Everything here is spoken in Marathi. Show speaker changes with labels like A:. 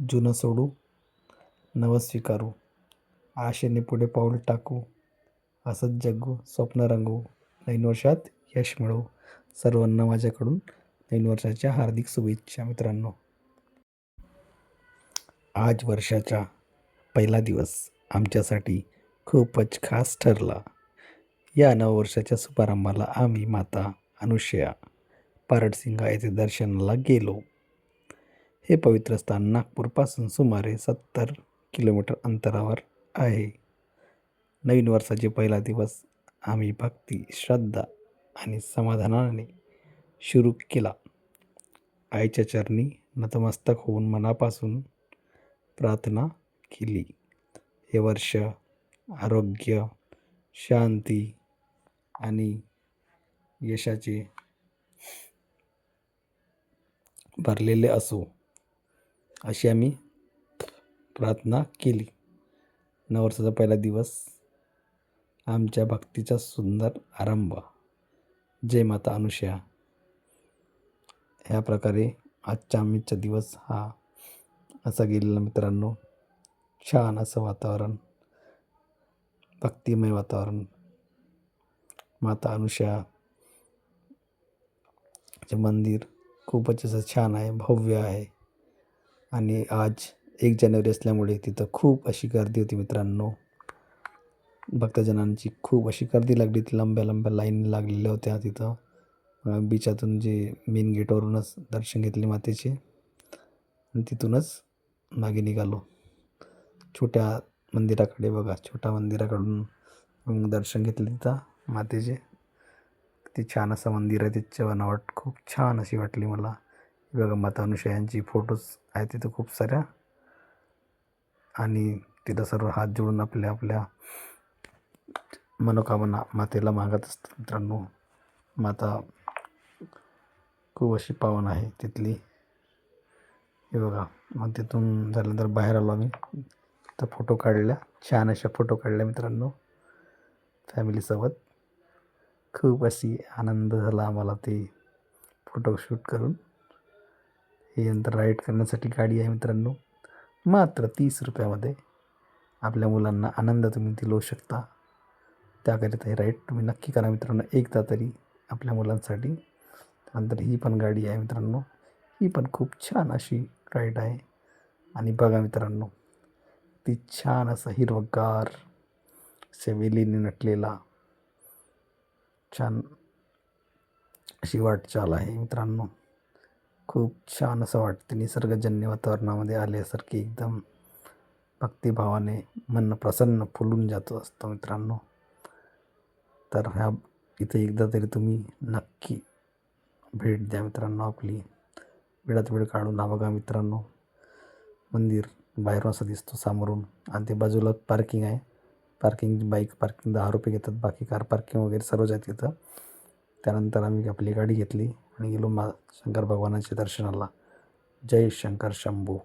A: जुनं सोडू नवं स्वीकारू आशेने पुढे पाऊल टाकू असंच जगू स्वप्न रंगवू नवीन वर्षात यश मिळवू. सर्वांना माझ्याकडून नवीन वर्षाच्या हार्दिक शुभेच्छा मित्रांनो. आज वर्षाचा पहिला दिवस आमच्यासाठी खूपच खास ठरला. या नववर्षाच्या शुभारंभाला आम्ही माता अनुषया पारडसिंगा येथे दर्शनाला गेलो. हे पवित्र स्थान नागपूरपासून सुमारे सत्तर किलोमीटर अंतरावर आहे. नवीन वर्षाचे पहिला दिवस आम्ही भक्ती श्रद्धा आणि समाधानाने सुरू केला. आईच्या चरणी नतमस्तक होऊन मनापासून प्रार्थना केली. हे वर्ष आरोग्य शांती आणि यशाचे भरलेले असो. अशी आम्ही प्रार्थना केली. नववर्षाचा पहिला दिवस आमच्या भक्तीचा सुंदर आरंभ. जय माता अनुषया ह्या प्रकारे आजच्या आम्हीचा दिवस हा असा गेलेला मित्रांनो. छान असं वातावरण भक्तिमय वातावरण. माता अनुषा चे मंदिर खूपच असं छान आहे भव्य आहे. आणि आज एक जानेवारी असल्यामुळे तिथं खूप अशी गर्दी होती मित्रांनो. भक्तजनांची खूप अशी गर्दी लागली ती लंब्या लंब्या लाईन लागलेल्या होत्या तिथं. बीचातून जे मेन गेटवरूनच दर्शन घेतले मातेचे. आणि तिथूनच मागे निघालो. छोट्या मंदिराकडे बघा छोट्या मंदिराकडून दर्शन घेतले तिथं मातेचे. ते छान असं मंदिर आहे त्याची बनावट खूप छान अशी वाटली मला. बघा माता अनुषा यांची फोटोज आहेत तिथं खूप साऱ्या. आणि तिथं सर्व हात जोडून आपल्या आपल्या मनोकामना मातेला मागत असतात मित्रांनो. माता खूप अशी पावन आहे तिथली. हे बघा मग तिथून झाल्यानंतर बाहेर आलो आम्ही. तर फोटो काढल्या छान अशा फोटो काढल्या मित्रांनो. फॅमिलीसोबत खूप अशी आनंद झाला आम्हाला ते फोटोशूट करून. हे यंत्र राईड करण्यासाठी गाडी आहे मित्रांनो. मात्र तीस रुपयामध्ये आपल्या मुलांना आनंद तुम्ही दिलवू शकता. त्याकरिता हे राईड तुम्ही नक्की करा मित्रांनो. एकदा तरी आपल्या मुलांसाठी. नंतर ही पण गाडी आहे मित्रांनो. ही पण खूप छान अशी राईड आहे. आणि बघा मित्रांनो ती छान असा हिरवगार सेवेलीने नटलेला छान अशी वाटचाल आहे मित्रांनो. खूप छान असं वाटते. निसर्गजन्य वातावरणामध्ये आल्यासारखी एकदम भक्तिभावाने मन प्रसन्न फुलून जातो असतं मित्रांनो. तर ह्या इथे एकदा तरी तुम्ही नक्की भेट द्या मित्रांनो आपली. वेळात वेळ काढून हा बघा मित्रांनो. मंदिर बाहेरून असं दिसतो समोरून. आणि ते बाजूला पार्किंग आहे. पार्किंग बाईक पार्किंग दहा रुपये घेतात. बाकी कार पार्किंग वगैरे सर्वच आहेत तिथं. त्यानंतर आम्ही आपली गाडी घेतली आणि गेलो मा शंकर भगवानाच्या दर्शनाला. जय शंकर शंभू.